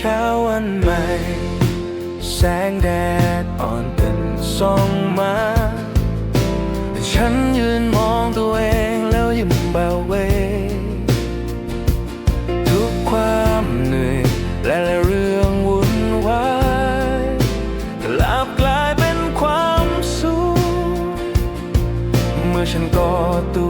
ช้าวันใหม่ แสงแดดอ่อนเป็นส่องมา ฉันยืนมองตัวเองแล้วยิ้มเบาเว ทุกความเหนื่อยและเรื่องวุ่นวายกลับกลายเป็นความสุข เมื่อฉันกอดตัว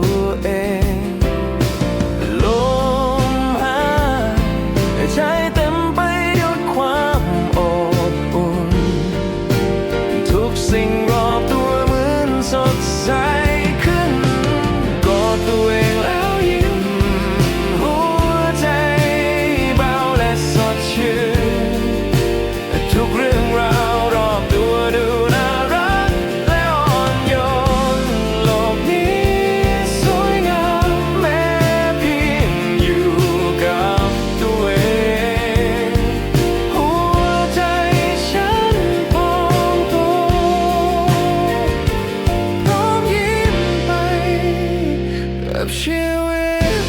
ชีวิต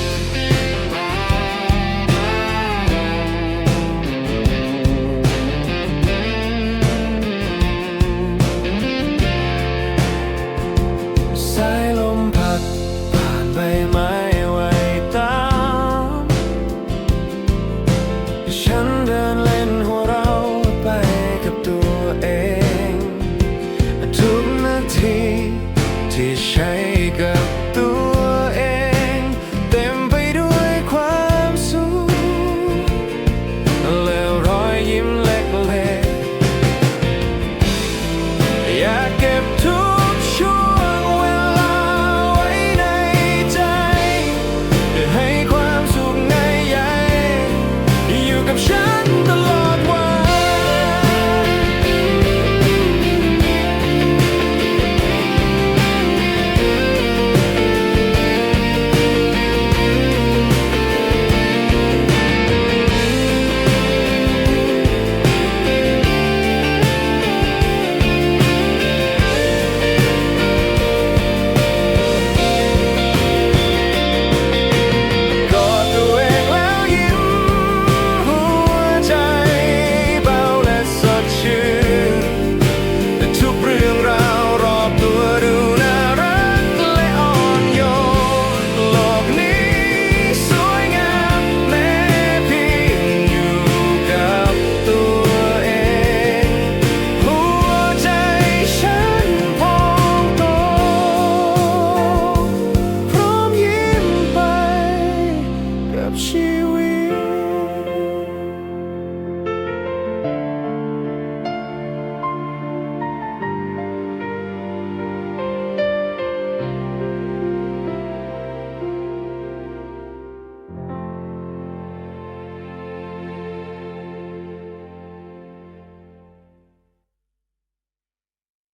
สายลมพัดผ่านใบไม้ไหวตาม ฉันเดินเล่นหัวเราไปกับตัวเอง ทุกนาทีที่ใช้ give to